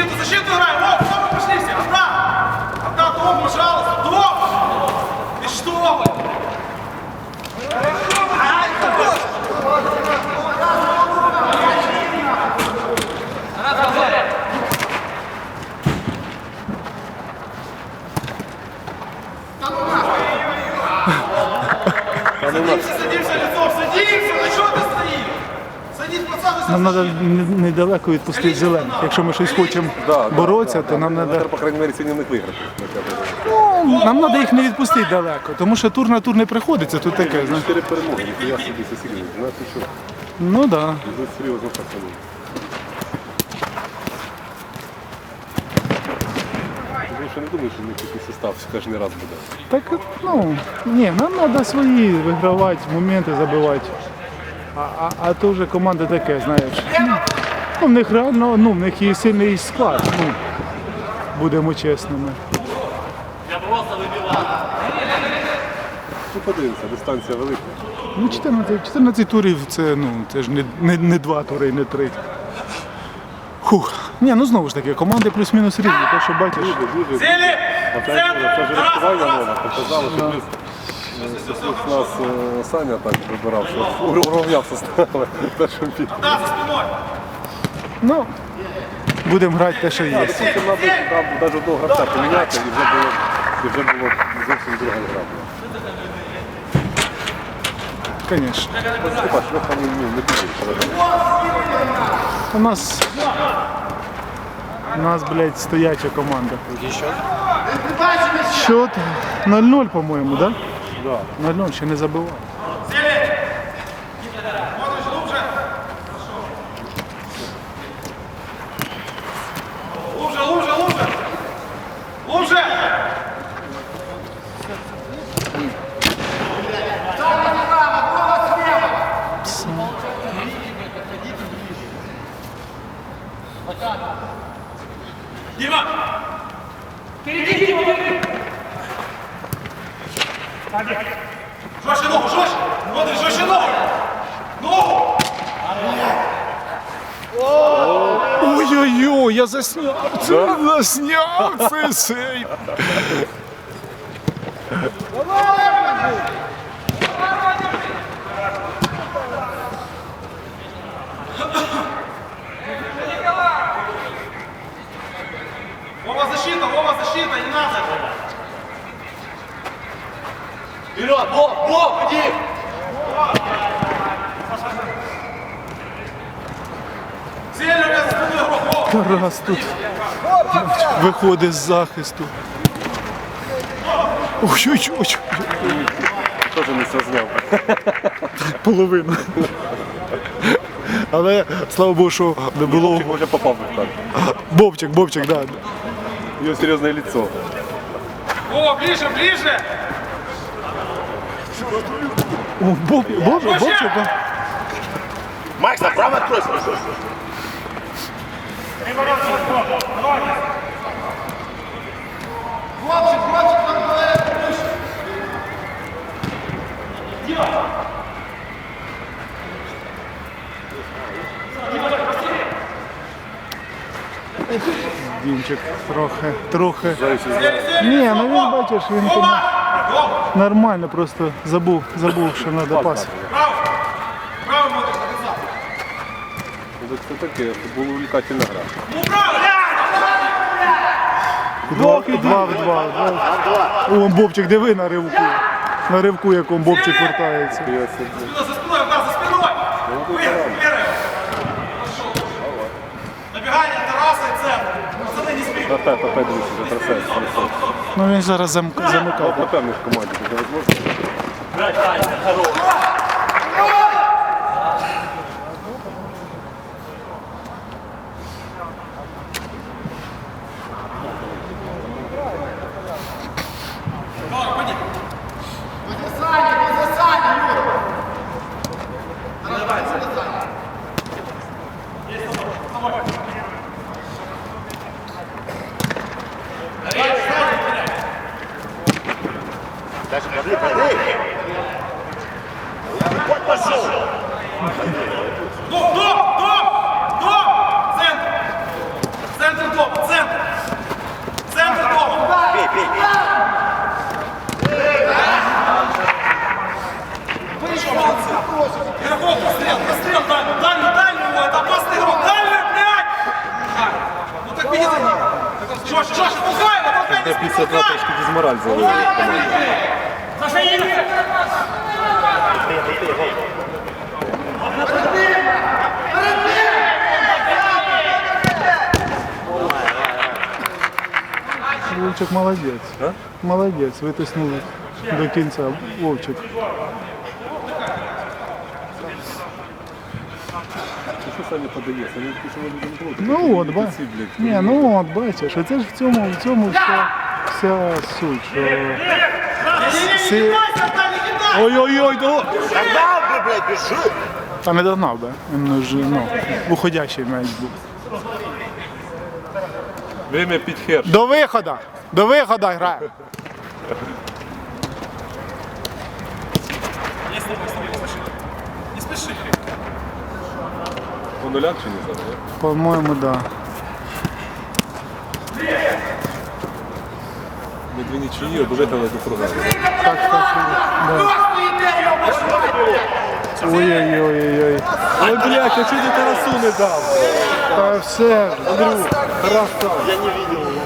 Защиту, защиту играй! О, дома пошли все! Одна! Одна дома, пожалуйста! Дома! Ты что? Садимся, садимся лицом, Нам треба недалеко відпустити зелених. Якщо ми щось хочемо боротися, то нам треба. По крайней мере, сьогодні не виграти. Ну, нам треба їх не відпустити далеко, тому що тур на тур не приходиться, тут таке, знаєш. Чотири перемоги, я собі. Знаєш, що? Ну так. Да. Серйозно пацани. Що не думаю, що в них такий состав кожен раз буде. Так, ну, ні, нам треба свої вигравати, моменти забивати. А, а, а то вже команда таке, знаєш. Ну, в них реально, ну, в них є сильний склад. Ну, будемо чесними. Ну подивимося, дистанція велика. Ну, 14, 14 турів це, ну, це ж не, не, не два тури, не три. Хух. Ні, ну знову ж таки, команди плюс-мінус рівні, те, що бачиш. Дуже, дуже. Це ж рахування нове показало, що плюс е, нас е, Саня так вибирав, що уравнявся. Да, за спиной! Ну, будемо грати те, що є. Потім, мабуть, там навіть одного гравця поміняти і вже було, і вже було зовсім друга гра. Звісно. Степаш, ви там ну, не підійшли. У нас. У нас, блядь, стояча команда. Счет 0-0, по-моєму, да? Да. На ньому ще не забивали. Луже, луже, луже! Луже! Дима! Впереди, Дима, впереди! Жестче ногу, жорше! Смотри, жорше ногу! Ногу! Ой-ой-ой, я засняв! Це засняв цей сей! Вперед, Боб, Боб, иди! Тарас тут виходить з захисту. Ой-ой-ой, Теж не все зняв. половину. Але слава Богу, що не було. Вже попав в так. Бобчик, Бобчик, да. У нього серйозне лицо. Вова, ближе, ближе! Боб, Боб, Бобчик, да. Макс, направо откройся! Дімчик трохи, трохи. Ні, ну він бачиш, він там! Вова! Нормально, просто забув, забув, що треба пас. Це таке, футбол увлекательна гра. Ну право! Два, два в два. два. О, Бобчик, диви на ривку. На ривку, яком Бобчик вертається. Пацаны, не спи! Опять, опять дивіться, вже трасець, трасець. Ну він зараз зам- замикав. Напевно, в команді таке можливо. Давай, пойди! Даже пішов. Топ, топ, топ! Центр! Центр топ, центр! Центр топ! Бій, бій! Вийшов, Игроков, пострел, пострел, дальний, дальний, дальний, его, это опасный игрок, дальний, блядь! Ну так беги за ним. Чё ж, чё ж, пускай его, пускай не спускай! 52 точки дизмораль завели. Вовчик молодець. А? Молодець, витиснули до кінця. Вовчик. Ти що Саня подається? Він пішов людям проти. Ну от, ба. Ці, блядь, Ні, ну от бачиш, оце ж в цьому, в цьому вся, вся суть. Що... Си... Ой-ой-ой, до... Догнал бы, блядь, бежи! Та не догнав би. Він ж, ну, уходящий м'яч був. Время під херш. До виходу! До виходу грає. Не спеши. По нулях чи не зараз? По-моєму, так. Да. Дві нічиї обожетали до програми. Так, так, да. Ой-ой-ой-ой. Ой, блядь, а чого ти Тарасу не дав? Та все ж. Андрюх, Тарас там. Я не видел его.